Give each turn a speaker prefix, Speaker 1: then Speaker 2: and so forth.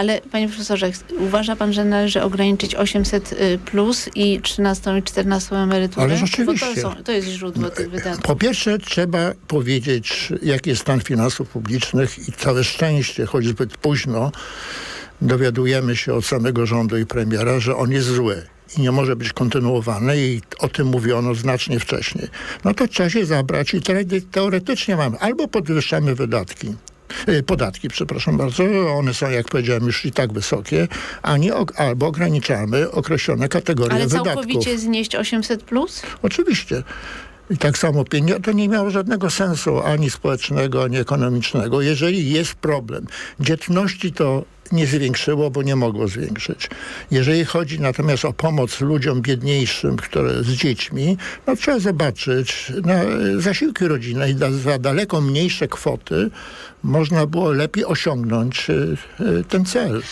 Speaker 1: Ale panie profesorze, uważa pan, że należy ograniczyć 800 y, plus i 13 i 14 emeryturę?
Speaker 2: Ależ
Speaker 1: Bo
Speaker 2: oczywiście.
Speaker 1: to, są, to jest źródło tych wydatków.
Speaker 2: Po pierwsze trzeba powiedzieć, jaki jest stan finansów publicznych i całe szczęście, choć zbyt późno, dowiadujemy się od samego rządu i premiera, że on jest zły i nie może być kontynuowany i o tym mówiono znacznie wcześniej. No to trzeba się zabrać i te- teoretycznie mamy albo podwyższamy wydatki, y, podatki, przepraszam bardzo, one są, jak powiedziałem, już i tak wysokie, a nie, og- albo ograniczamy określone kategorie
Speaker 1: Ale
Speaker 2: wydatków.
Speaker 1: całkowicie znieść 800 plus?
Speaker 2: Oczywiście. I tak samo pieniądze, to nie miało żadnego sensu ani społecznego, ani ekonomicznego. Jeżeli jest problem, dzietności to nie zwiększyło, bo nie mogło zwiększyć. Jeżeli chodzi natomiast o pomoc ludziom biedniejszym, które z dziećmi, no trzeba zobaczyć, na zasiłki rodzinne da, za daleko mniejsze kwoty można było lepiej osiągnąć y, y, ten cel.